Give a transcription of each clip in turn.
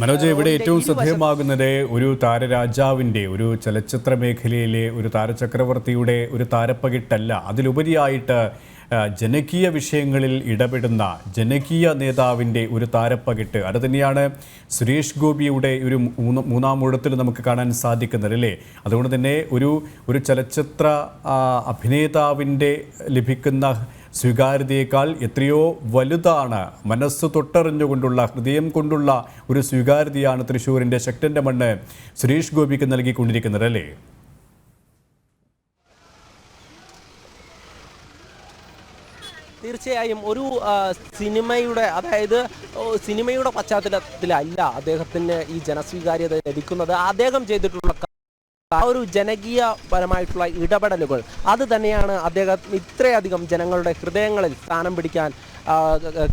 മനോജ് ഇവിടെ ഏറ്റവും ശ്രദ്ധേയമാകുന്നത് ഒരു താരരാജാവിന്റെ ഒരു ചലച്ചിത്ര മേഖലയിലെ ഒരു താരചക്രവർത്തിയുടെ ഒരു താരപ്പകിട്ടല്ല. അതിലുപരിയായിട്ട് ജനകീയ വിഷയങ്ങളിൽ ഇടപെടുന്ന ജനകീയ നേതാവിന്റെ ഒരു താരപ്പകിട്ട്. അത് തന്നെയാണ് സുരേഷ് ഗോപിയുടെ ഒരു മൂന്ന് മൂന്നാം ഊഴത്തിൽ നമുക്ക് കാണാൻ സാധിക്കുന്നത് അല്ലേ? അതുകൊണ്ട് തന്നെ ഒരു ഒരു ചലച്ചിത്ര അഭിനേതാവിന്റെ ലഭിക്കുന്ന സ്വീകാര്യതയേക്കാൾ എത്രയോ വലുതാണ് മനസ്സ് തൊട്ടറിഞ്ഞുകൊണ്ടുള്ള ഹൃദയം കൊണ്ടുള്ള ഒരു സ്വീകാര്യതയാണ് തൃശ്ശൂരിന്റെ ശക്തന്റെ മണ്ണ് സുരേഷ് ഗോപിക്ക് നൽകിക്കൊണ്ടിരിക്കുന്നത് അല്ലേ? തീർച്ചയായും ഒരു സിനിമയുടെ അതായത് സിനിമയുടെ പശ്ചാത്തലത്തിലല്ല അദ്ദേഹത്തിന് ഈ ജനസ്വീകാര്യത ലഭിക്കുന്നത്. അദ്ദേഹം ചെയ്തിട്ടുള്ള ആ ഒരു ജനകീയപരമായിട്ടുള്ള ഇടപെടലുകൾ. അത് തന്നെയാണ് അദ്ദേഹം ഇത്രയധികം ജനങ്ങളുടെ ഹൃദയങ്ങളിൽ സ്ഥാനം പിടിക്കാൻ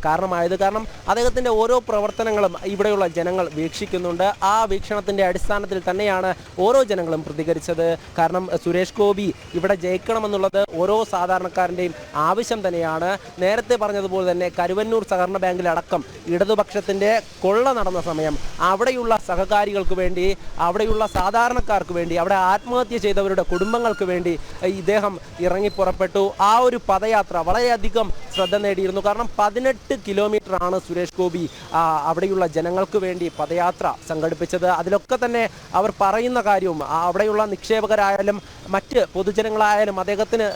കാരണമായത്. കാരണം അദ്ദേഹത്തിന്റെ ഓരോ പ്രവർത്തനങ്ങളും ഇവിടെയുള്ള ജനങ്ങൾ വീക്ഷിക്കുന്നുണ്ട്. ആ വീക്ഷണത്തിന്റെ അടിസ്ഥാനത്തിൽ തന്നെയാണ് ഓരോ ജനങ്ങളും പ്രതികരിച്ചത്. കാരണം സുരേഷ് ഗോപി ഇവിടെ ജയിക്കണമെന്നുള്ളത് ഓരോ സാധാരണക്കാരന്റെയും ആവശ്യം തന്നെയാണ്. നേരത്തെ പറഞ്ഞതുപോലെ തന്നെ കരുവന്നൂർ സഹകരണ ബാങ്കിലടക്കം ഇടതുപക്ഷത്തിന്റെ കൊള്ള നടന്ന സമയം അവിടെയുള്ള സഹകാരികൾക്ക് വേണ്ടി അവിടെയുള്ള സാധാരണക്കാർക്ക് വേണ്ടി അവിടെ ആത്മഹത്യ ചെയ്തവരുടെ കുടുംബങ്ങൾക്ക് വേണ്ടി ഇദ്ദേഹം ഇറങ്ങി പുറപ്പെട്ടു. ആ ഒരു പദയാത്ര വളരെയധികം ശ്രദ്ധ നേടിയിരുന്നു. കാരണം പതിനെട്ട് കിലോമീറ്റർ ആണ് സുരേഷ് ഗോപി അവിടെയുള്ള ജനങ്ങൾക്ക് വേണ്ടി പദയാത്ര സംഘടിപ്പിച്ചത്. അതിലൊക്കെ തന്നെ അവർ പറയുന്ന കാര്യവും അവിടെയുള്ള നിക്ഷേപകരായാലും മറ്റ് പൊതുജനങ്ങളായാലും അദ്ദേഹത്തിന്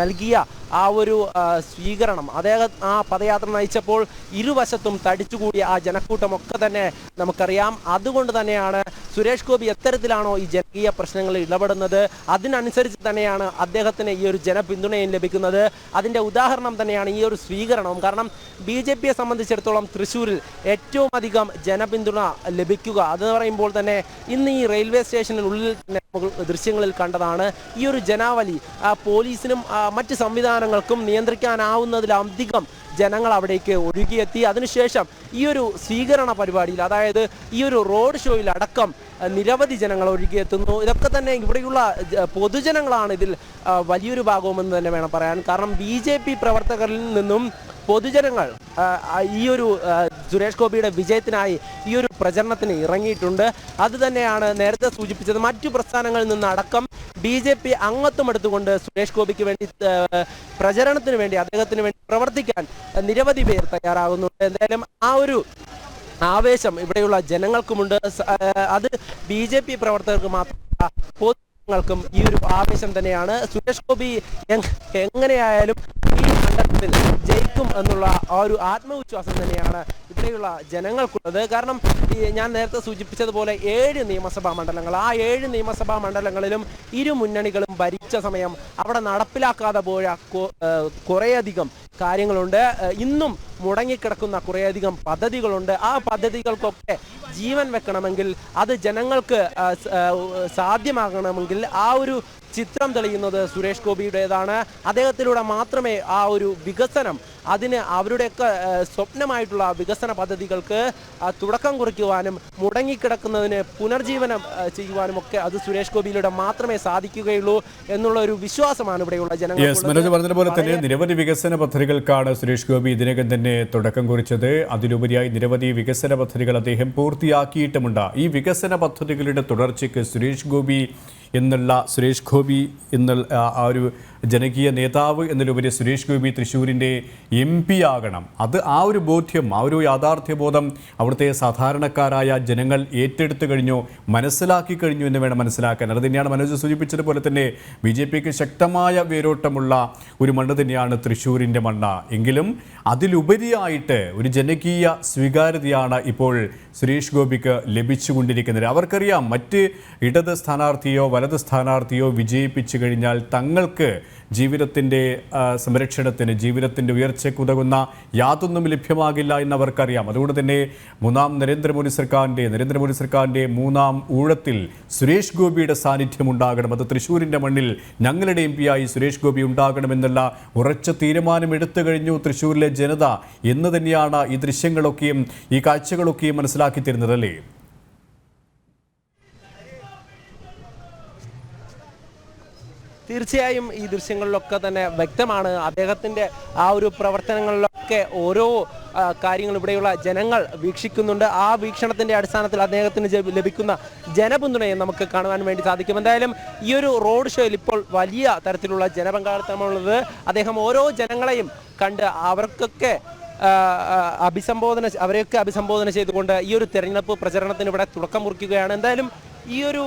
നൽകിയ ആ ഒരു സ്വീകരണം. അദ്ദേഹം ആ പദയാത്ര നയിച്ചപ്പോൾ ഇരുവശത്തും തടിച്ചുകൂടിയ ആ ജനക്കൂട്ടമൊക്കെ തന്നെ നമുക്കറിയാം. അതുകൊണ്ട് തന്നെയാണ് സുരേഷ് ഗോപി എത്തരത്തിലാണോ ഈ ജനകീയ പ്രശ്നങ്ങളിൽ ഇടപെടുന്നത്. അതിനനുസരിച്ച് തന്നെയാണ് അദ്ദേഹത്തിന് ഈ ഒരു ജനപിന്തുണയും ലഭിക്കുന്നത്. അതിന്റെ ഉദാഹരണം തന്നെയാണ് ഈ ഒരു സ്വീകരണവും. കാരണം ബി ജെ പിയെ സംബന്ധിച്ചിടത്തോളം തൃശ്ശൂരിൽ ഏറ്റവും അധികം ജനപിന്തുണ ലഭിക്കുക. അതെന്ന് പറയുമ്പോൾ തന്നെ ഇന്ന് ഈ റെയിൽവേ സ്റ്റേഷനുള്ളിൽ തന്നെ ദൃശ്യങ്ങളിൽ കണ്ടതാണ് ഈ ഒരു ജനാവലി. പോലീസിനും മറ്റ് സംവിധാനങ്ങൾക്കും നിയന്ത്രിക്കാനാവുന്നതിലധികം ജനങ്ങൾ അവിടേക്ക് ഒഴുകിയെത്തി. അതിനുശേഷം ഈ ഒരു സ്വീകരണ പരിപാടിയിൽ അതായത് ഈ ഒരു റോഡ് ഷോയിൽ അടക്കം നിരവധി ജനങ്ങൾ ഒഴുകിയെത്തുന്നു. ഇതൊക്കെ തന്നെ ഇവിടെയുള്ള പൊതുജനങ്ങളാണ് ഇതിൽ വലിയൊരു ഭാഗവുമെന്ന് തന്നെ വേണം പറയാൻ. കാരണം ബി ജെ പി പ്രവർത്തകരിൽ നിന്നും പൊതുജനങ്ങൾ ഈ ഒരു സുരേഷ് ഗോപിയുടെ വിജയത്തിനായി ഈ ഒരു പ്രചരണത്തിന് ഇറങ്ങിയിട്ടുണ്ട്. അത് തന്നെയാണ് നേരത്തെ സൂചിപ്പിച്ചത് മറ്റു പ്രസ്ഥാനങ്ങളിൽ നിന്ന് അടക്കം ബി ജെ പി അംഗത്വം എടുത്തുകൊണ്ട് സുരേഷ് ഗോപിക്ക് വേണ്ടി പ്രചരണത്തിന് വേണ്ടി അദ്ദേഹത്തിന് വേണ്ടി പ്രവർത്തിക്കാൻ നിരവധി പേർ തയ്യാറാകുന്നുണ്ട്. എന്തായാലും ആ ഒരു ആവേശം ഇവിടെയുള്ള ജനങ്ങൾക്കുമുണ്ട്. അത് ബി ജെ പി പ്രവർത്തകർക്ക് മാത്രമല്ല പൊതുജനങ്ങൾക്കും ഈ ഒരു ആവേശം തന്നെയാണ്. സുരേഷ് ഗോപി എങ്ങനെയായാലും മണ്ഡലത്തിൽ ജയിക്കും എന്നുള്ള ആ ഒരു ആത്മവിശ്വാസം തന്നെയാണ് ഇവിടെയുള്ള ജനങ്ങൾക്കുള്ളത്. കാരണം ഞാൻ നേരത്തെ സൂചിപ്പിച്ചതുപോലെ ഏഴ് നിയമസഭാ മണ്ഡലങ്ങൾ ആ ഏഴ് നിയമസഭാ മണ്ഡലങ്ങളിലും ഇരു മുന്നണികളും ഭരിച്ച സമയം അവിടെ നടപ്പിലാക്കാതെ പോയ കുറേയധികം കാര്യങ്ങളുണ്ട്. ഇന്നും മുടങ്ങിക്കിടക്കുന്ന കുറേയധികം പദ്ധതികളുണ്ട്. ആ പദ്ധതികൾക്കൊക്കെ ജീവൻ വെക്കണമെങ്കിൽ അത് ജനങ്ങൾക്ക് സാധ്യമാകണമെങ്കിൽ ആ ഒരു ചിത്രം തെളിയുന്നത് സുരേഷ് ഗോപിയുടേതാണ്. അദ്ദേഹത്തിലൂടെ മാത്രമേ ആ ഒരു വികസനം അതിന് അവരുടെയൊക്കെ സ്വപ്നമായിട്ടുള്ള വികസന പദ്ധതികൾക്ക് തുടക്കം കുറിക്കുവാനും മുടങ്ങിക്കിടക്കുന്നതിന് പുനർജീവനം ചെയ്യുവാനും ഒക്കെ അത് സുരേഷ് ഗോപിയിലൂടെ മാത്രമേ സാധിക്കുകയുള്ളൂ എന്നുള്ള ഒരു വിശ്വാസമാണ് ഇവിടെയുള്ള ജനങ്ങൾ പറഞ്ഞതുപോലെ തന്നെ നിരവധി വികസന പദ്ധതികൾക്കാണ് സുരേഷ് ഗോപി ഇതിനകം തന്നെ തുടക്കം കുറിച്ചത്. അതിലുപരിയായി നിരവധി വികസന പദ്ധതികൾ അദ്ദേഹം പൂർത്തിയാക്കിയിട്ടുമുണ്ട്. ഈ വികസന പദ്ധതികളുടെ തുടർച്ചയ്ക്ക് സുരേഷ് ഗോപി എന്നുള്ള സുരേഷ് ഗോപി എന്നുള്ള ആ- ഒരു ജനകീയ നേതാവ് എന്നതിലുപരി സുരേഷ് ഗോപി തൃശ്ശൂരിന്റെ എം പി ആകണം. അത് ആ ഒരു ബോധ്യം ആ ഒരു യാഥാർത്ഥ്യബോധം അവിടുത്തെ സാധാരണക്കാരായ ജനങ്ങൾ ഏറ്റെടുത്തു കഴിഞ്ഞു മനസ്സിലാക്കി കഴിഞ്ഞു എന്ന് വേണം മനസ്സിലാക്കാൻ. അത് തന്നെയാണ് മനോജ് സൂചിപ്പിച്ചതുപോലെ തന്നെ ബി ജെ പിക്ക് ശക്തമായ വേരോട്ടമുള്ള ഒരു മണ്ണ് തന്നെയാണ് തൃശ്ശൂരിന്റെ മണ്ണ. എങ്കിലും അതിലുപരിയായിട്ട് ഒരു ജനകീയ സ്വീകാര്യതയാണ് ഇപ്പോൾ സുരേഷ് ഗോപിക്ക് ലഭിച്ചുകൊണ്ടിരിക്കുന്നത്. അവർക്കറിയാം മറ്റ് ഇടത് സ്ഥാനാർത്ഥിയോ വലത് സ്ഥാനാർത്ഥിയോ വിജയിപ്പിച്ചു കഴിഞ്ഞാൽ തങ്ങൾക്ക് ജീവിതത്തിന്റെ സംരക്ഷണത്തിന് ജീവിതത്തിന്റെ ഉയർച്ചയ്ക്കുതകുന്ന യാതൊന്നും ലഭ്യമാകില്ല എന്നവർക്കറിയാം. അതുകൊണ്ട് തന്നെ മൂന്നാം നരേന്ദ്രമോദി സർക്കാരിന്റെ നരേന്ദ്രമോദി സർക്കാരിന്റെ മൂന്നാം ഊഴത്തിൽ സുരേഷ് ഗോപിയുടെ സാന്നിധ്യം ഉണ്ടാകണം. അത് തൃശ്ശൂരിന്റെ മണ്ണിൽ ഞങ്ങളുടെ എം സുരേഷ് ഗോപി ഉണ്ടാകണമെന്നുള്ള ഉറച്ച തീരുമാനം എടുത്തു കഴിഞ്ഞു തൃശ്ശൂരിലെ ജനത. എന്ന് തന്നെയാണ് ഈ ദൃശ്യങ്ങളൊക്കെയും ഈ കാഴ്ചകളൊക്കെയും മനസ്സിലാക്കി തരുന്നത് അല്ലേ? തീർച്ചയായും ഈ ദൃശ്യങ്ങളിലൊക്കെ തന്നെ വ്യക്തമാണ്. അദ്ദേഹത്തിന്റെ ആ ഒരു പ്രവർത്തനങ്ങളിലൊക്കെ ഓരോ കാര്യങ്ങൾ ഇവിടെയുള്ള ജനങ്ങൾ വീക്ഷിക്കുന്നുണ്ട്. ആ വീക്ഷണത്തിന്റെ അടിസ്ഥാനത്തിൽ അദ്ദേഹത്തിന് ലഭിക്കുന്ന ജനപിന്തുണയെ നമുക്ക് കാണുവാൻ വേണ്ടി സാധിക്കും. എന്തായാലും ഈ ഒരു റോഡ് ഷോയിൽ ഇപ്പോൾ വലിയ തരത്തിലുള്ള ജനപങ്കാളിത്തമുള്ളത് അദ്ദേഹം ഓരോ ജനങ്ങളെയും കണ്ട് അവർക്കൊക്കെ അഭിസംബോധന അവരെയൊക്കെ അഭിസംബോധന ചെയ്തുകൊണ്ട് ഈ ഒരു തെരഞ്ഞെടുപ്പ് പ്രചരണത്തിന് ഇവിടെ തുടക്കം കുറിക്കുകയാണ്. എന്തായാലും ഈ ഒരു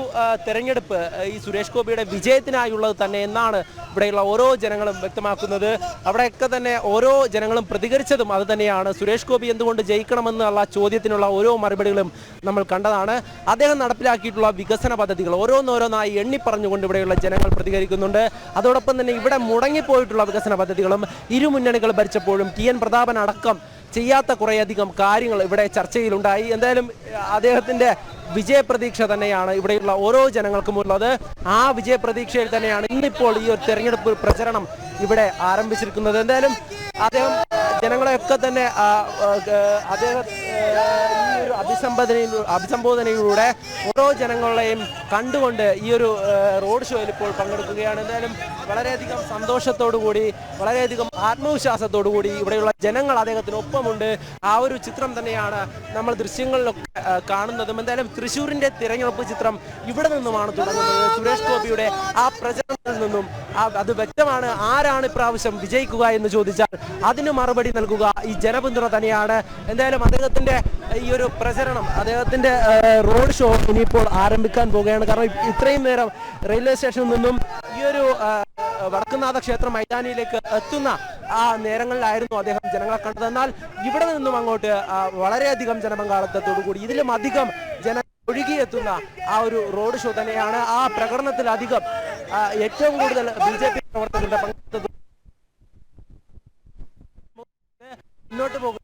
തെരഞ്ഞെടുപ്പ് ഈ സുരേഷ് ഗോപിയുടെ വിജയത്തിനായുള്ളത് തന്നെ എന്നാണ് ഇവിടെയുള്ള ഓരോ ജനങ്ങളും വ്യക്തമാക്കുന്നത്. അവിടെയൊക്കെ തന്നെ ഓരോ ജനങ്ങളും പ്രതികരിച്ചതും അത് തന്നെയാണ്. സുരേഷ് ഗോപി എന്തുകൊണ്ട് ജയിക്കണമെന്നുള്ള ചോദ്യത്തിനുള്ള ഓരോ മറുപടികളും നമ്മൾ കണ്ടതാണ്. അദ്ദേഹം നടപ്പിലാക്കിയിട്ടുള്ള വികസന പദ്ധതികൾ ഓരോന്നോരോന്നായി എണ്ണി പറഞ്ഞുകൊണ്ട് ഇവിടെയുള്ള ജനങ്ങൾ പ്രതികരിക്കുന്നുണ്ട്. അതോടൊപ്പം തന്നെ ഇവിടെ മുടങ്ങിപ്പോയിട്ടുള്ള വികസന പദ്ധതികളും ഇരു മുന്നണികൾ ഭരിച്ചപ്പോഴും ടി എൻ പ്രതാപൻ അടക്കം ചെയ്യാത്ത കുറേയധികം കാര്യങ്ങൾ ഇവിടെ ചർച്ചയിലുണ്ടായി. എന്തായാലും അദ്ദേഹത്തിന്റെ വിജയപ്രതീക്ഷ തന്നെയാണ് ഇവിടെയുള്ള ഓരോ ജനങ്ങൾക്കും ഉള്ളത്. ആ വിജയപ്രതീക്ഷയിൽ തന്നെയാണ് ഇന്നിപ്പോൾ ഈ ഒരു തെരഞ്ഞെടുപ്പ് പ്രചരണം ഇവിടെ ആരംഭിച്ചിരിക്കുന്നത്. എന്തായാലും അദ്ദേഹം ജനങ്ങളെയൊക്കെ തന്നെ അദ്ദേഹം ഈ ഒരു അഭിസംബോധനയിൽ അഭിസംബോധനയിലൂടെ ഓരോ ജനങ്ങളെയും കണ്ടുകൊണ്ട് ഈ ഒരു റോഡ് ഷോയിൽ ഇപ്പോൾ പങ്കെടുക്കുകയാണ്. എന്തായാലും വളരെയധികം സന്തോഷത്തോടു കൂടി വളരെയധികം ആത്മവിശ്വാസത്തോടു കൂടി ഇവിടെയുള്ള ജനങ്ങൾ അദ്ദേഹത്തിനൊപ്പമുണ്ട്. ആ ഒരു ചിത്രം തന്നെയാണ് നമ്മൾ ദൃശ്യങ്ങളിലൊക്കെ കാണുന്നതും. എന്തായാലും തൃശ്ശൂരിന്റെ തിരഞ്ഞെടുപ്പ് ചിത്രം ഇവിടെ നിന്നുമാണ് തുടങ്ങുന്നത്. സുരേഷ് ഗോപിയുടെ ആ പ്രചരണത്തിൽ നിന്നും അത് വ്യക്തമാണ്. ആരാണ് ഇപ്രാവശ്യം വിജയിക്കുക എന്ന് ചോദിച്ചാൽ അതിന് മറുപടി നൽകുക ഈ ജനപിന്തുണ തന്നെയാണ്. എന്തായാലും അദ്ദേഹത്തിന്റെ ഈ ഒരു പ്രചരണം അദ്ദേഹത്തിന്റെ റോഡ് ഷോ ഇനിയിപ്പോൾ ആരംഭിക്കാൻ പോവുകയാണ്. കാരണം ഇത്രയും നേരം റെയിൽവേ സ്റ്റേഷനിൽ നിന്നും ഈ ഒരു വടക്കുന്നാഥ ക്ഷേത്ര മൈതാനിയിലേക്ക് എത്തുന്ന ആ നേരങ്ങളിലായിരുന്നു അദ്ദേഹം ജനങ്ങളെ കണ്ടത്. എന്നാൽ ഇവിടെ നിന്നും അങ്ങോട്ട് വളരെയധികം ജനപങ്കാളിത്തത്തോടു കൂടി ഇതിലും അധികം ഒഴുകിയെത്തുന്ന ആ ഒരു റോഡ് ഷോ തന്നെയാണ്. ആ ആ, ഏറ്റവും കൂടുതൽ ബി ജെ പി പ്രവർത്തകരുടെ പങ്കെടുത്തത്. മുന്നോട്ട് പോകും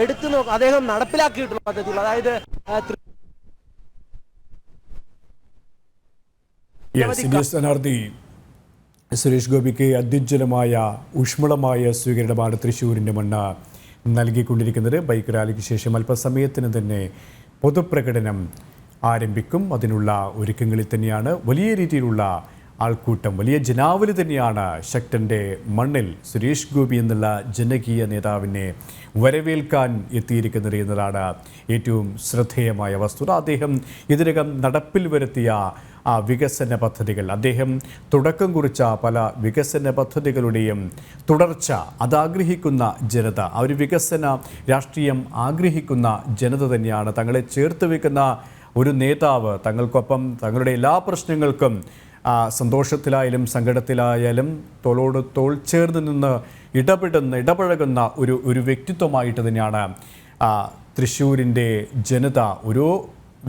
എടുത്തു നോക്കും അദ്ദേഹം നടപ്പിലാക്കിയിട്ടുള്ള പദ്ധതികൾ അതായത് സ്ഥാനാർത്ഥി സുരേഷ് ഗോപിക്ക് അത്യുജ്വലമായ ഊഷ്മളമായ സ്വീകരണമാണ് തൃശ്ശൂരിന്റെ മണ്ണ്. നൽകിക്കൊണ്ടിരിക്കുന്നത്. ബൈക്ക് റാലിക്ക് ശേഷം അല്പസമയത്തിന് തന്നെ പൊതുപ്രകടനം ആരംഭിക്കും. അതിനുള്ള ഒരുക്കങ്ങളിൽ തന്നെയാണ് വലിയ രീതിയിലുള്ള ആൾക്കൂട്ടം. വലിയ ജനാവലി തന്നെയാണ് ശക്തന്റെ മണ്ണിൽ സുരേഷ് ഗോപി എന്നുള്ള ജനകീയ നേതാവിനെ വരവേൽക്കാൻ എത്തിയിരിക്കുന്നത് എന്നതാണ് ഏറ്റവും ശ്രദ്ധേയമായ വസ്തുത. അദ്ദേഹം ഇതിനകം നടപ്പിൽ വരുത്തിയ ആ വികസന പദ്ധതികൾ. അദ്ദേഹം തുടക്കം കുറിച്ച പല വികസന പദ്ധതികളുടെയും തുടർച്ച അതാഗ്രഹിക്കുന്ന ജനത ആ ഒരു വികസന രാഷ്ട്രീയം ആഗ്രഹിക്കുന്ന ജനത തന്നെയാണ്. തങ്ങളെ ചേർത്ത് വെക്കുന്ന ഒരു നേതാവ് തങ്ങൾക്കൊപ്പം തങ്ങളുടെ എല്ലാ പ്രശ്നങ്ങൾക്കും സന്തോഷത്തിലായാലും സങ്കടത്തിലായാലും തോളോട് തോൾ ചേർന്ന് നിന്ന് ഇടപെടുന്ന ഇടപഴകുന്ന ഒരു ഒരു വ്യക്തിത്വമായിട്ട് തന്നെയാണ് തൃശ്ശൂരിന്റെ ജനത. ഓരോ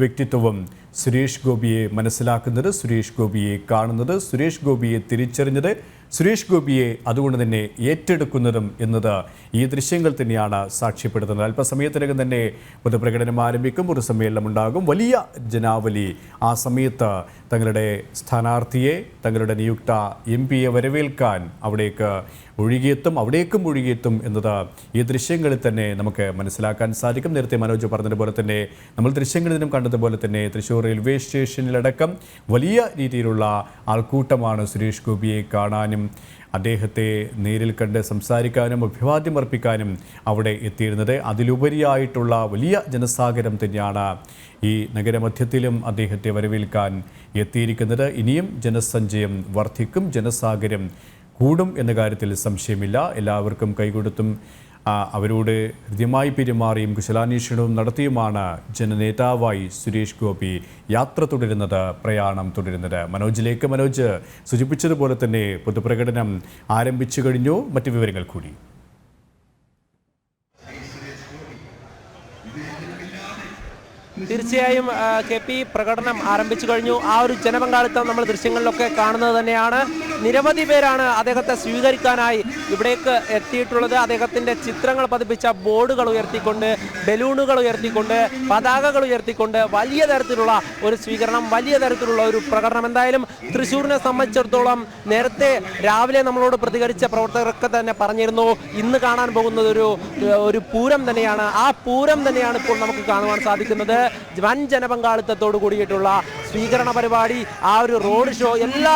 വ്യക്തിത്വവും സുരേഷ് ഗോപിയെ മനസ്സിലാക്കുന്നത് സുരേഷ് ഗോപിയെ കാണുന്നത് സുരേഷ് ഗോപിയെ തിരിച്ചറിഞ്ഞത് സുരേഷ് ഗോപിയെ അതുകൊണ്ട് തന്നെ ഏറ്റെടുക്കുന്നതും എന്നത് ഈ ദൃശ്യങ്ങൾ തന്നെയാണ് സാക്ഷ്യപ്പെടുത്തുന്നത്. അല്പസമയത്തിനകം തന്നെ പൊതുപ്രകടനം ആരംഭിക്കും ഒരു സമ്മേളനം ഉണ്ടാകും. വലിയ ജനാവലി ആ സമയത്ത് തങ്ങളുടെ സ്ഥാനാർത്ഥിയെ തങ്ങളുടെ നിയുക്ത എം പിയെ വരവേൽക്കാൻ അവിടേക്ക് ഒഴുകിയെത്തും അവിടേക്കും ഒഴുകിയെത്തും എന്നത് ഈ ദൃശ്യങ്ങളിൽ തന്നെ നമുക്ക് മനസ്സിലാക്കാൻ സാധിക്കും. നേരത്തെ മനോജ് പറഞ്ഞതുപോലെ തന്നെ നമ്മൾ ദൃശ്യങ്ങളിൽ നിന്നും കണ്ടതുപോലെ തന്നെ തൃശ്ശൂർ റെയിൽവേ സ്റ്റേഷനിലടക്കം വലിയ രീതിയിലുള്ള ആൾക്കൂട്ടമാണ് സുരേഷ് ഗോപിയെ കാണാനും അദ്ദേഹത്തെ നേരിൽ കണ്ട് സംസാരിക്കാനും അഭിവാദ്യം അർപ്പിക്കാനും അവിടെ എത്തിയിരുന്നത് അതിലുപരിയായിട്ടുള്ള വലിയ ജനസാഗരം തന്നെയാണ് ഈ നഗരമധ്യത്തിലും അദ്ദേഹത്തെ വരവേൽക്കാൻ എത്തിയിരിക്കുന്നത്. ഇനിയും ജനസഞ്ചയം വർദ്ധിക്കും ജനസാഗരം കൂടും എന്ന കാര്യത്തിൽ സംശയമില്ല. എല്ലാവർക്കും കൈകൊടുത്തും അവരോട് ഹൃദ്യമായി പെരുമാറിയും കുശലാന്വേഷണവും നടത്തിയുമാണ് ജനനേതാവായി സുരേഷ് ഗോപി യാത്ര തുടരുന്നത് പ്രയാണം തുടരുന്നത്. മനോജിലേക്ക് മനോജ് സൂചിപ്പിച്ചതുപോലെ തന്നെ പൊതുപ്രകടനം ആരംഭിച്ചു കഴിഞ്ഞു. മറ്റു വിവരങ്ങൾ കൂടി. തീർച്ചയായും കെ പി പ്രകടനം ആരംഭിച്ചു കഴിഞ്ഞു. ആ ഒരു ജനപങ്കാളിത്തം നമ്മൾ ദൃശ്യങ്ങളിലൊക്കെ കാണുന്നത് തന്നെയാണ്. നിരവധി പേരാണ് അദ്ദേഹത്തെ സ്വീകരിക്കാനായി ഇവിടേക്ക് എത്തിയിട്ടുള്ളത് അദ്ദേഹത്തിന്റെ ചിത്രങ്ങൾ പതിപ്പിച്ച ബോർഡുകൾ ഉയർത്തിക്കൊണ്ട് ബലൂണുകൾ ഉയർത്തിക്കൊണ്ട് പതാകകൾ ഉയർത്തിക്കൊണ്ട് വലിയ തരത്തിലുള്ള ഒരു സ്വീകരണം വലിയ തരത്തിലുള്ള ഒരു പ്രകടനം. എന്തായാലും തൃശ്ശൂരിനെ സംബന്ധിച്ചിടത്തോളം നേരത്തെ രാവിലെ നമ്മളോട് പ്രതികരിച്ച പ്രവർത്തകരൊക്കെ തന്നെ പറഞ്ഞിരുന്നു. ഇന്ന് കാണാൻ പോകുന്നത് ഒരു ഒരു പൂരം തന്നെയാണ്. ആ പൂരം തന്നെയാണ് ഇപ്പോൾ നമുക്ക് കാണുവാൻ സാധിക്കുന്നത്. വൻ ജനപങ്കാളിത്തത്തോട് കൂടിയിട്ടുള്ള സ്വീകരണ പരിപാടി ആ ഒരു റോഡ് ഷോ എല്ലാ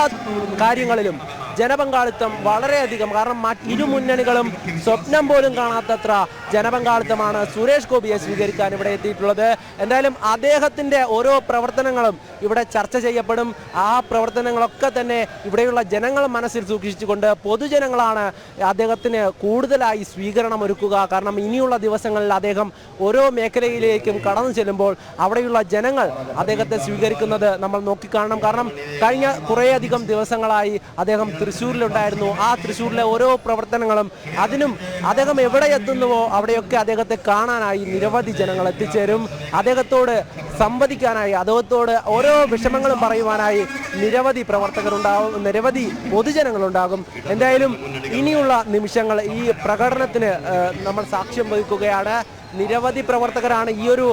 കാര്യങ്ങളിലും ജനപങ്കാളിത്തം വളരെയധികം. കാരണം ഇരു മുന്നണികളും സ്വപ്നം പോലും കാണാത്തത്ര ജനപങ്കാളിത്തമാണ് സുരേഷ് ഗോപിയെ സ്വീകരിക്കാൻ ഇവിടെ എത്തിയിട്ടുള്ളത്. എന്തായാലും അദ്ദേഹത്തിന്റെ ഓരോ പ്രവർത്തനങ്ങളും ഇവിടെ ചർച്ച ചെയ്യപ്പെടും. ആ പ്രവർത്തനങ്ങളൊക്കെ തന്നെ ഇവിടെയുള്ള ജനങ്ങൾ മനസ്സിൽ സൂക്ഷിച്ചുകൊണ്ട് പൊതുജനങ്ങളാണ് അദ്ദേഹത്തിന് കൂടുതലായി സ്വീകരണം ഒരുക്കുക. കാരണം ഇനിയുള്ള ദിവസങ്ങളിൽ അദ്ദേഹം ഓരോ മേഖലയിലേക്കും കടന്നു ചെല്ലുമ്പോൾ അവിടെയുള്ള ജനങ്ങൾ അദ്ദേഹത്തെ സ്വീകരിക്കുന്നത് നമ്മൾ നോക്കിക്കാണണം. കാരണം കഴിഞ്ഞ കുറേയധികം ദിവസങ്ങളായി അദ്ദേഹം തൃശ്ശൂരിലുണ്ടായിരുന്നു. ആ തൃശ്ശൂരിലെ ഓരോ പ്രവർത്തനങ്ങളും അതിനും അദ്ദേഹം എവിടെ എത്തുന്നുവോ അവിടെയൊക്കെ അദ്ദേഹത്തെ കാണാനായി നിരവധി ജനങ്ങൾ എത്തിച്ചേരും. അദ്ദേഹത്തോട് സംവദിക്കാനായി അദ്ദേഹത്തോട് ഓരോ വിഷമങ്ങളും പറയുവാനായി നിരവധി പ്രവർത്തകരുണ്ടാവും നിരവധി പൊതുജനങ്ങളുണ്ടാകും. എന്തായാലും ഇനിയുള്ള നിമിഷങ്ങൾ ഈ പ്രകടനത്തിന് നമ്മൾ സാക്ഷ്യം വഹിക്കുകയാണ്. നിരവധി പ്രവർത്തകരാണ് ഈ ഒരു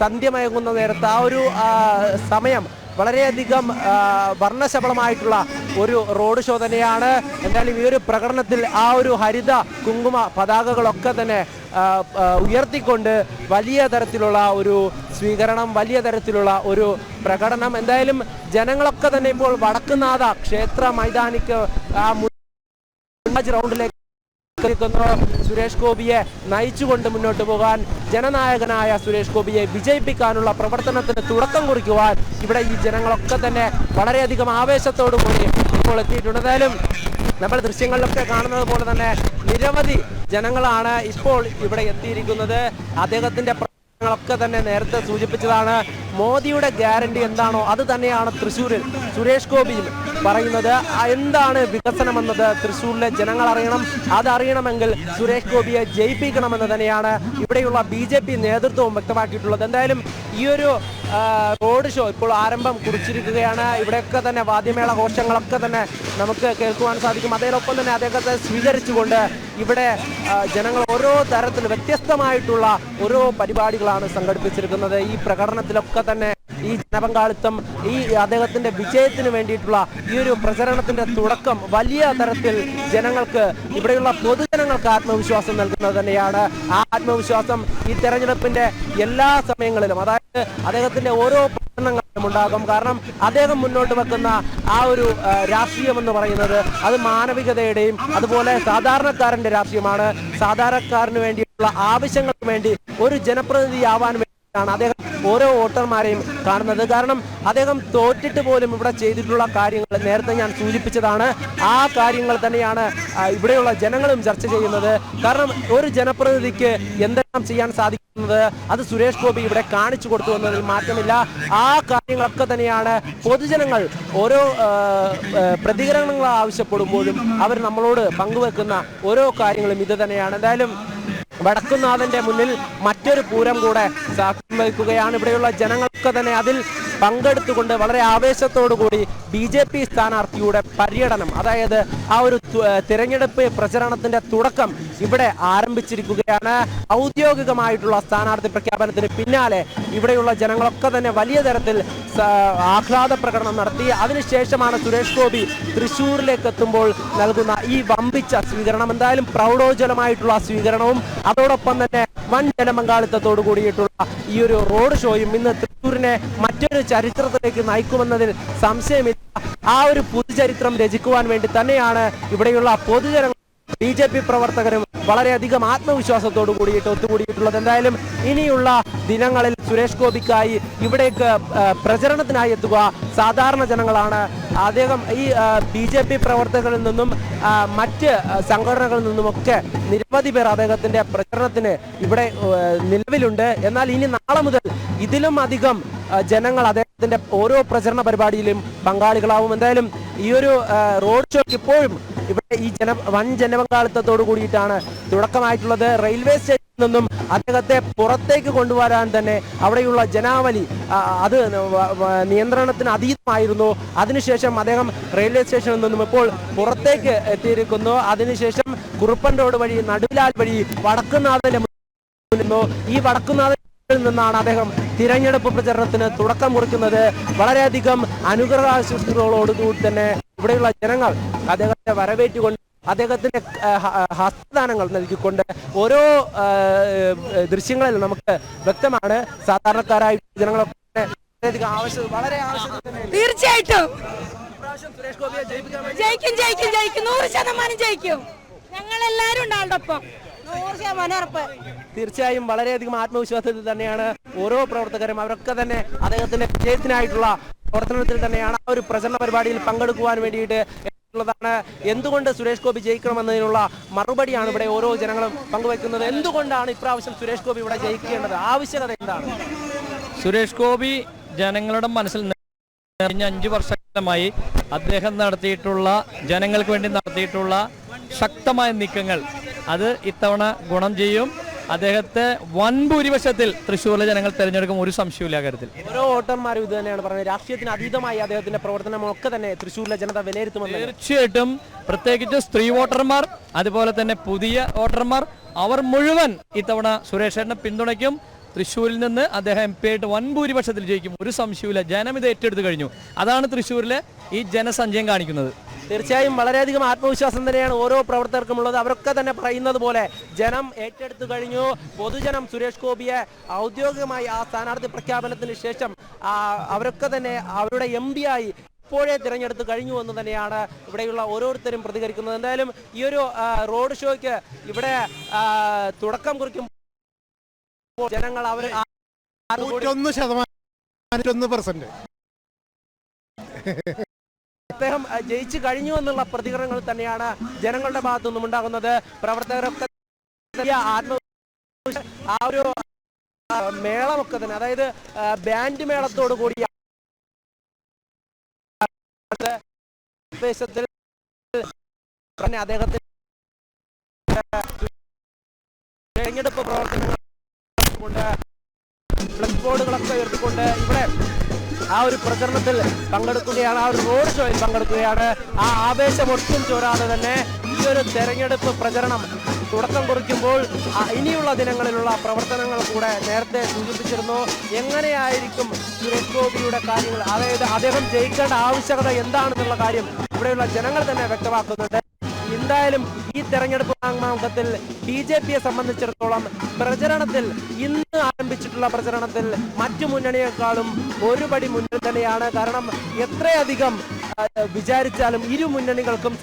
സന്ധ്യമയങ്ങുന്ന നേരത്ത് ആ ഒരു സമയം വളരെയധികം വർണശബളമായിട്ടുള്ള ഒരു റോഡ് ഷോ തന്നെയാണ്. എന്തായാലും ഈ ഒരു പ്രകടനത്തിൽ ആ ഒരു ഹരിത കുങ്കുമ പതാകകളൊക്കെ തന്നെ ഉയർത്തിക്കൊണ്ട് വലിയ തരത്തിലുള്ള ഒരു സ്വീകരണം വലിയ തരത്തിലുള്ള ഒരു പ്രകടനം. എന്തായാലും ജനങ്ങളൊക്കെ തന്നെ ഇപ്പോൾ വടക്കുനാഥ ക്ഷേത്ര മൈതാനിക്ക് ആ റൗണ്ടിലേക്ക് ക്കുന്നു സുരേഷ് ഗോപിയെ നയിച്ചുകൊണ്ട് മുന്നോട്ട് പോകാൻ ജനനായകനായ സുരേഷ് ഗോപിയെ വിജയിപ്പിക്കാനുള്ള പ്രവർത്തനത്തിന് തുടക്കം കുറിക്കുവാൻ ഇവിടെ ഈ ജനങ്ങളൊക്കെ തന്നെ വളരെയധികം ആവേശത്തോടു കൂടി ഇപ്പോൾ എത്തിയിട്ടുണ്ട്. എന്തായാലും നമ്മൾ ദൃശ്യങ്ങളിലൊക്കെ കാണുന്നത് പോലെ തന്നെ നിരവധി ജനങ്ങളാണ് ഇപ്പോൾ ഇവിടെ എത്തിയിരിക്കുന്നത്. അദ്ദേഹത്തിന്റെ പ്രവർത്തനങ്ങളൊക്കെ തന്നെ നേരത്തെ സൂചിപ്പിച്ചതാണ്. മോദിയുടെ ഗ്യാരണ്ടി എന്താണോ അത് തന്നെയാണ് തൃശ്ശൂരിൽ. സുരേഷ് ഗോപിയും പറയുന്നത് എന്താണ് വികസനമെന്നത് തൃശ്ശൂരിലെ ജനങ്ങൾ അറിയണം. അതറിയണമെങ്കിൽ സുരേഷ് ഗോപിയെ ജയിപ്പിക്കണമെന്ന് തന്നെയാണ് ഇവിടെയുള്ള ബി ജെ പി നേതൃത്വവും വ്യക്തമാക്കിയിട്ടുള്ളത്. എന്തായാലും ഈ ഒരു റോഡ് ഷോ ഇപ്പോൾ ആരംഭം കുറിച്ചിരിക്കുകയാണ്. ഇവിടെയൊക്കെ തന്നെ വാദ്യമേള ഘോഷങ്ങളൊക്കെ തന്നെ നമുക്ക് കേൾക്കുവാൻ സാധിക്കും. അതേലൊപ്പം തന്നെ അദ്ദേഹത്തെ സ്വീകരിച്ചുകൊണ്ട് ഇവിടെ ജനങ്ങൾ ഓരോ തരത്തിൽ വ്യത്യസ്തമായിട്ടുള്ള ഓരോ പരിപാടികളാണ് സംഘടിപ്പിച്ചിരിക്കുന്നത്. ഈ പ്രകടനത്തിലൊക്കെ തന്നെ ഈ ജനപങ്കാളിത്തം ഈ അദ്ദേഹത്തിന്റെ വിജയത്തിന് വേണ്ടിയിട്ടുള്ള ഈ ഒരു പ്രചരണത്തിന്റെ തുടക്കം വലിയ തരത്തിൽ ജനങ്ങൾക്ക് ഇവിടെയുള്ള പൊതുജനങ്ങൾക്ക് ആത്മവിശ്വാസം നൽകുന്നത് തന്നെയാണ്. ആ ആത്മവിശ്വാസം ഈ തെരഞ്ഞെടുപ്പിന്റെ എല്ലാ സമയങ്ങളിലും അതായത് അദ്ദേഹത്തിന്റെ ഓരോ പ്രകടനങ്ങളിലും ഉണ്ടാകും. കാരണം അദ്ദേഹം മുന്നോട്ട് വെക്കുന്ന ആ ഒരു രാഷ്ട്രീയം എന്ന് പറയുന്നത് അത് മാനവികതയുടെയും അതുപോലെ സാധാരണക്കാരന്റെ രാഷ്ട്രീയമാണ്. സാധാരണക്കാരന് വേണ്ടിയുള്ള ആവശ്യങ്ങൾക്ക് വേണ്ടി ഒരു ജനപ്രതിനിധിയാവാൻ വേണ്ടിയിട്ടാണ് അദ്ദേഹം ഓരോ വോട്ടർമാരെയും കാണുന്നത്. കാരണം അദ്ദേഹം തോറ്റിട്ട് പോലും ഇവിടെ ചെയ്തിട്ടുള്ള കാര്യങ്ങൾ നേരത്തെ ഞാൻ സൂചിപ്പിച്ചതാണ്. ആ കാര്യങ്ങൾ തന്നെയാണ് ഇവിടെയുള്ള ജനങ്ങളും ചർച്ച ചെയ്യുന്നത്. കാരണം ഒരു ജനപ്രതിനിധിക്ക് എന്തെല്ലാം ചെയ്യാൻ സാധിക്കുന്നത് അത് സുരേഷ് ഗോപി ഇവിടെ കാണിച്ചു കൊടുത്തു എന്നതിൽ മാറ്റമില്ല. ആ കാര്യങ്ങളൊക്കെ തന്നെയാണ് പൊതുജനങ്ങൾ ഓരോ പ്രതികരണങ്ങൾ ആവശ്യപ്പെടുമ്പോഴും അവർ നമ്മളോട് പങ്കുവെക്കുന്ന ഓരോ കാര്യങ്ങളും ഇത് തന്നെയാണ്. എന്തായാലും വടക്കുന്നാഥന്റെ മുന്നിൽ മറ്റൊരു പൂരം കൂടെ സാക്ഷ്യം വഹിക്കുകയാണ്. ഇവിടെയുള്ള ജനങ്ങളൊക്കെ തന്നെ അതിൽ പങ്കെടുത്തുകൊണ്ട് വളരെ കൂടി ബി ജെ പി സ്ഥാനാർത്ഥിയുടെ പര്യടനം അതായത് ആ ഒരു തിരഞ്ഞെടുപ്പ് പ്രചരണത്തിന്റെ തുടക്കം ഇവിടെ ആരംഭിച്ചിരിക്കുകയാണ്. ഔദ്യോഗികമായിട്ടുള്ള സ്ഥാനാർത്ഥി പ്രഖ്യാപനത്തിന് പിന്നാലെ ഇവിടെയുള്ള ജനങ്ങളൊക്കെ തന്നെ വലിയ തരത്തിൽ ആഹ്ലാദ പ്രകടനം നടത്തി. അതിനുശേഷമാണ് സുരേഷ് ഗോപി തൃശ്ശൂരിലേക്ക് എത്തുമ്പോൾ നൽകുന്ന ഈ വമ്പിച്ച സ്വീകരണം. എന്തായാലും പ്രൗഢോജ്വലമായിട്ടുള്ള സ്വീകരണവും അതോടൊപ്പം തന്നെ വൻ ജനപങ്കാളിത്തത്തോടു കൂടിയിട്ടുള്ള ഈ ഒരു റോഡ് ഷോയും ഇന്ന് തൃശ്ശൂരിനെ മറ്റൊരു ചരിത്രത്തിലേക്ക് നയിക്കുമെന്നതിൽ സംശയമില്ല. ആ ഒരു പുതുചരിത്രം രചിക്കുവാൻ വേണ്ടി തന്നെയാണ് ഇവിടെയുള്ള പൊതുജനങ്ങൾ ബി പ്രവർത്തകരും വളരെയധികം ആത്മവിശ്വാസത്തോടു കൂടിയിട്ട് ഒത്തുകൂടിയിട്ടുള്ളത്. എന്തായാലും ഇനിയുള്ള ദിനങ്ങളിൽ സുരേഷ് ഗോപിക്കായി ഇവിടേക്ക് പ്രചരണത്തിനായി എത്തുക സാധാരണ ജനങ്ങളാണ്. അദ്ദേഹം ഈ ബി ജെ പി പ്രവർത്തകരിൽ നിന്നും മറ്റ് സംഘടനകളിൽ നിന്നുമൊക്കെ നിരവധി പേർ അദ്ദേഹത്തിന്റെ പ്രചരണത്തിന് ഇവിടെ നിലവിലുണ്ട്. എന്നാൽ ഇനി നാളെ മുതൽ ഇതിലും അധികം ജനങ്ങൾ അദ്ദേഹത്തിന്റെ ഓരോ പ്രചരണ പരിപാടിയിലും പങ്കാളികളാവും. എന്തായാലും ഈ ഒരു റോഡ് ഷോയ്ക്ക് ഇപ്പോഴും ഇവിടെ ഈ ജന വൻ ജനപങ്കാളിത്തത്തോട് കൂടിയിട്ടാണ് തുടക്കമായിട്ടുള്ളത്. റെയിൽവേ സ്റ്റേഷനിൽ നിന്നും അദ്ദേഹത്തെ പുറത്തേക്ക് കൊണ്ടുവരാൻ തന്നെ അവിടെയുള്ള ജനാവലി അത് നിയന്ത്രണത്തിന് അതീതമായിരുന്നു. അതിനുശേഷം അദ്ദേഹം റെയിൽവേ സ്റ്റേഷനിൽ നിന്നും ഇപ്പോൾ പുറത്തേക്ക് എത്തിയിരിക്കുന്നു. അതിനുശേഷം കുറുപ്പൻ റോഡ് വഴി നടുവിലാൽ വഴി വടക്കുന്നാഥന്റെ ഈ വടക്കുനാഥ നിന്നാണ് അദ്ദേഹം തിരഞ്ഞെടുപ്പ് പ്രചരണത്തിന് തുടക്കം കുറിക്കുന്നത്. വളരെയധികം അനുഗ്രഹാശുശ്രൂകളോടുകൂടി തന്നെ ഇവിടെയുള്ള ജനങ്ങൾ അദ്ദേഹത്തെ വരവേറ്റുകൊണ്ട് അദ്ദേഹത്തിന്റെ ഹസ്തദാനങ്ങൾ നൽകിക്കൊണ്ട് ഓരോ ദൃശ്യങ്ങളിൽ നമുക്ക് വ്യക്തമാണ്. സാധാരണക്കാരായ ജനങ്ങളൊക്കെ ആവശ്യം വളരെ തീർച്ചയായിട്ടും. ജയിക്കും ജയിക്കും ജയിക്കും. നൂറ് ശതമാനം ജയിക്കും. ഞങ്ങൾ എല്ലാരും ഉണ്ട് ആളുടെ ഒപ്പം. നൂറ് ശതമാനം ഉറപ്പ്. തീർച്ചയായും വളരെയധികം ആത്മവിശ്വാസത്തിൽ തന്നെയാണ് ഓരോ പ്രവർത്തകരും അവരൊക്കെ തന്നെ അദ്ദേഹത്തിന്റെ വിജയത്തിനായിട്ടുള്ള പ്രവർത്തനത്തിൽ തന്നെയാണ് ആ ഒരു പ്രചരണ പരിപാടിയിൽ പങ്കെടുക്കുവാൻ വേണ്ടിയിട്ട് ാണ് എന്തുകൊണ്ട് സുരേഷ് ഗോപി ജയിക്കണമെന്നതിനുള്ള മറുപടിയാണ് ഇവിടെ ഓരോ ജനങ്ങളും പങ്കുവെക്കുന്നത് എന്തുകൊണ്ടാണ് ഇപ്രാവശ്യം സുരേഷ് ഗോപി ഇവിടെ ജയിക്കേണ്ടത്? ആവശ്യകത എന്താണ്? സുരേഷ് ഗോപി ജനങ്ങളുടെ മനസ്സിൽ കഴിഞ്ഞ അഞ്ചു വർഷമായി അദ്ദേഹം നടത്തിയിട്ടുള്ള ജനങ്ങൾക്ക് വേണ്ടി നടത്തിയിട്ടുള്ള ശക്തമായ നീക്കങ്ങൾ. അത് ഇത്തവണ ഗുണം ചെയ്യും. അദ്ദേഹത്തെ വൻ ഭൂരിപക്ഷത്തിൽ തൃശ്ശൂരിലെ ജനങ്ങൾ തെരഞ്ഞെടുക്കും ഒരു സംശയമില്ല കാര്യത്തിൽ. ഓരോ വോട്ടർമാരും ഇത് തന്നെയാണ് പറയുന്നത്. രാഷ്ട്രീയത്തിന് അതീതമായി അദ്ദേഹത്തിന്റെ പ്രവർത്തനമൊക്കെ തന്നെ തൃശ്ശൂരിലെ ജനത വിലയിരുത്തുമെന്ന്. തീർച്ചയായിട്ടും പ്രത്യേകിച്ച് സ്ത്രീ വോട്ടർമാർ അതുപോലെ തന്നെ പുതിയ വോട്ടർമാർ അവർ മുഴുവൻ ഇത്തവണ സുരേഷേട്ടനെ പിന്തുണയ്ക്കും. തൃശ്ശൂരിൽ നിന്ന് അദ്ദേഹം എം പി ആയിട്ട് വൻ ഭൂരിപക്ഷത്തിൽ ജയിക്കും. ഒരു സംശയമില്ല ജനം ഇത് ഏറ്റെടുത്ത് കഴിഞ്ഞു. അതാണ് തൃശ്ശൂരിലെ ഈ ജനസഞ്ചയം കാണിക്കുന്നത്. തീർച്ചയായും വളരെയധികം ആത്മവിശ്വാസം തന്നെയാണ് ഓരോ പ്രവർത്തകർക്കും ഉള്ളത്. അവരൊക്കെ തന്നെ പറയുന്നത് പോലെ ജനം ഏറ്റെടുത്തു കഴിഞ്ഞു. പൊതുജനം സുരേഷ് ഗോപിയെ ഔദ്യോഗികമായി ആ സ്ഥാനാർത്ഥി പ്രഖ്യാപനത്തിന് ശേഷം അവരൊക്കെ തന്നെ അവരുടെ എം ആയി ഇപ്പോഴേ തിരഞ്ഞെടുത്ത് കഴിഞ്ഞു എന്ന് തന്നെയാണ് ഇവിടെയുള്ള ഓരോരുത്തരും പ്രതികരിക്കുന്നത്. എന്തായാലും ഈ ഒരു റോഡ് ഷോയ്ക്ക് ഇവിടെ തുടക്കം കുറിക്കും ജനങ്ങൾ അവർ ശതമാനം പെർസെന്റ് അദ്ദേഹം ജയിച്ചു കഴിഞ്ഞു എന്നുള്ള പ്രതികരണങ്ങൾ തന്നെയാണ് ജനങ്ങളുടെ ഭാഗത്തു നിന്നും ഉണ്ടാകുന്നത്. പ്രവർത്തകരൊക്കെ ആത്മ ആ ഒരു മേളമൊക്കെ തന്നെ അതായത് ബാൻഡ് മേളത്തോടു കൂടി തന്നെ അദ്ദേഹത്തിന് തെരഞ്ഞെടുപ്പ് പ്രവർത്തനങ്ങൾ കൊണ്ട് ഫ്ലക്സ് ബോർഡുകളൊക്കെ ഉയർത്തിക്കൊണ്ട് ഇവിടെ ആ ഒരു പ്രചരണത്തിൽ പങ്കെടുക്കുകയാണ് ആ ഒരു റോഡ് ഷോയിൽ പങ്കെടുക്കുകയാണ്. ആ ആവേശം ഒട്ടും ചോരാതെ തന്നെ ഈ ഒരു തെരഞ്ഞെടുപ്പ് പ്രചരണം തുടക്കം കുറിക്കുമ്പോൾ ഇനിയുള്ള ദിനങ്ങളിലുള്ള പ്രവർത്തനങ്ങൾ കൂടെ നേരത്തെ സൂചിപ്പിച്ചിരുന്നു. എങ്ങനെയായിരിക്കും സുരേഷ് ഗോപിയുടെ കാര്യങ്ങൾ? അതായത് അദ്ദേഹം ജയിക്കേണ്ട ആവശ്യകത എന്താണെന്നുള്ള കാര്യം ഇവിടെയുള്ള ജനങ്ങൾ തന്നെ വ്യക്തമാക്കുന്നുണ്ട്. എന്തായാലും ഈ തെരഞ്ഞെടുപ്പ് മാമാങ്കത്തിൽ ബി ജെ പിയെ സംബന്ധിച്ചിടത്തോളം പ്രചരണത്തിൽ ഇന്ന് ആരംഭിച്ചിട്ടുള്ള പ്രചരണത്തിൽ മറ്റു മുന്നണിയേക്കാളും ഒരുപടി മുന്നിൽ തന്നെയാണ്. കാരണം എത്രയധികം വിചാരിച്ചാലും ഇരു മുന്നണികൾക്കും